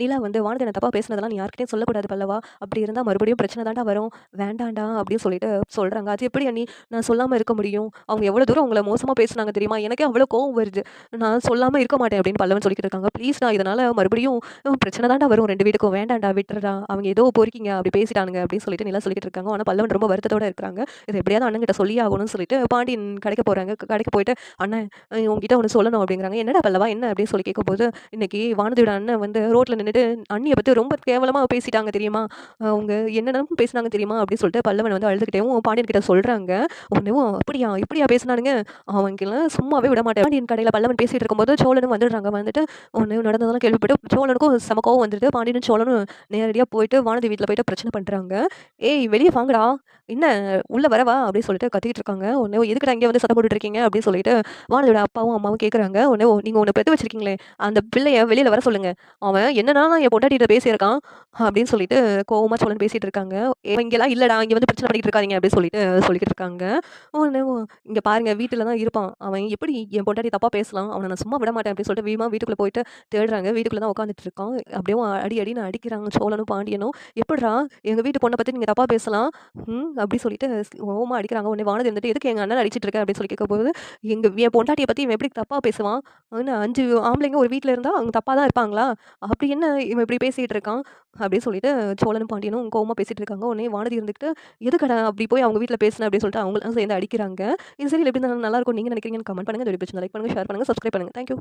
நிலா வந்து வானதி என்ன தப்பாக பேசினதெல்லாம் நீ யார்கிட்டயும் சொல்லக்கூடாது பல்லவா. அப்படி இருந்தால் மறுபடியும் பிரச்சனை தாண்டா வரும். வேண்டாம்டா அப்படின்னு சொல்லிட்டு சொல்கிறாங்க அது எப்படி அண்ணி? நான் சொல்லாமல் இருக்க முடியும். அவங்க எவ்வளோ தூரம் உங்களை மோசமாக பேசுனாங்க தெரியுமா? எனக்கே அவ்வளோ கோவம் வருது. நான் சொல்லாமல் இருக்க மாட்டேன் அப்படின்னு பல்லவன் சொல்லிட்டு இருக்காங்க. ப்ளீஸ் நான் இதனால் மறுபடியும் பிரச்சனை தாண்டா வரும். ரெண்டு வீட்டுக்கும் வேண்டாண்டா விட்டுறா அவங்க ஏதோ பொறுக்கிங்க அப்படி பேசிட்டானுங்க அப்படின்னு சொல்லிட்டு நிலா சொல்லிட்டு இருக்காங்க. ஆனால் பல்லவன் ரொம்ப வருத்தத்தோட இருக்காங்க இது எப்படியாவது அண்ணன் கிட்ட சொல்லி ஆகணும்னு சொல்லிட்டு பாண்டியன் கடைக்கு போகிறாங்க கடைக்கு போயிட்டு அண்ணன் உங்ககிட்ட ஒன்று சொல்லணும் அப்படிங்கிறாங்க. என்னடா பல்லவா? என்ன? அப்படின்னு சொல்லி கேட்கும்போது இன்னைக்கு வானதியோட அண்ணன் வந்து ரோட்டில் வந்துட்டு அண்ணியை பற்றி ரொம்ப கேவலமாக பேசிட்டாங்க தெரியுமா? அவங்க என்னென்னமும் பேசினாங்க தெரியுமா? அப்படின்னு சொல்லிட்டு பல்லவன் வந்து அழுதுகிட்டேவும் பாண்டியன் கிட்ட சொல்கிறாங்க உடனேவும் அப்படியா? இப்படியா பேசினானுங்க? அவங்கெல்லாம் சும்மாவே விட மாட்டேன் பாண்டியன் கடையில் பல்லவன் பேசிகிட்டு இருக்கும்போது சோழனும் வந்துடுறாங்க. வந்துட்டு ஒன்று நடந்ததெல்லாம் கேள்விப்பட்டு சோழனுக்கும் செம கோவம் வந்துட்டு பாண்டியனும் சோழனும் நேரடியாக போயிட்டு வானதி வீட்டில் போயிட்டு பிரச்சனை பண்ணுறாங்க ஏய் வெளியே வாங்கடா. என்ன? உள்ளே வரவா? அப்படின்னு சொல்லிட்டு கத்திக்கிட்டு இருக்காங்க. உடனே எதுக்குடா இங்கே வந்து சத்தம் போட்டுட்டு இருக்கீங்க அப்படின்னு சொல்லிட்டு வானதியோட அப்பாவும் அம்மாவும் கேட்குறாங்க உடனே நீங்கள் ஒன்று பெற்று வச்சிருக்கீங்களே. அந்த பிள்ளைய வெளியில் வர சொல்லுங்கள் அவன் என்னன்னா என் பொண்டாட்டிகிட்ட பேசியிருக்கான் அப்படின்னு சொல்லிட்டு கோவமாக சோழன் பேசிட்டு இருக்காங்க இங்கெல்லாம் இல்லைடா இங்கே வந்து பிரச்சனை பண்ணிட்டு இருக்காதீங்க அப்படின்னு சொல்லிட்டு சொல்லிக்கிட்டு இருக்காங்க. ஒன்று "ஓ, இங்கே பாருங்க வீட்டில் தான் இருப்பான். அவன் எப்படி என் பொண்டாட்டி தப்பாக பேசலாம்? அவனை நான் சும்மா விட மாட்டேன் அப்படின்னு சொல்லிட்டு வீமா வீட்டுக்குள்ளே போயிட்டு தேடுறாங்க. வீட்டுக்குள்ள தான் உட்காந்துட்டு இருக்கான் அப்படியே அடி அடின்னு அடிக்கிறாங்க சோழனும் பாண்டியனும். எப்படிடா எங்கள் வீட்டு பொண்ணை பற்றி நீங்கள் தப்பாக பேசலாம்? ம் அப்படி சொல்லிட்டு ஓமா அடிக்கிறாங்க. உடனே வானது வந்துட்டு எதுக்கு எங்கள் அண்ணன் அடிச்சிட்டு இருக்கேன் அப்படின்னு சொல்லி கேட்கும்போது எங்கள் என் பொண்டாட்டியை பற்றி இவன் எப்படி தப்பாக பேசுவான்? அஞ்சு ஆம்பளைங்க ஒரு வீட்டில் இருந்தால் அவங்க தப்பாக தான் இருப்பாங்களா? அப்படி என்ன இவன் இப்படி பேசிகிட்டு இருக்கான்? அப்படின்னு சொல்லிட்டு சோழனும் பாண்டியனும் கோவமாக பேசிகிட்டு இருக்காங்க. உடனே வானதி எது எதுக்கடா அப்படி போய் அவங்க வீட்டில் பேசின? அப்படின்னு சொல்லிட்டு அவங்களும் சேர்ந்து அடிக்கிறாங்க. இது சரி எப்படி நல்லா இருக்கும். நீங்கள் நினைக்கிறீங்கன்னு கமெண்ட் பண்ணுங்க. இந்த வீடியோ பிடிச்சிருந்தா லைக் பண்ணுங்க ஷேர் பண்ணுங்க சப்ஸ்கிரைப் பண்ணுங்கள் தேங்க்யூ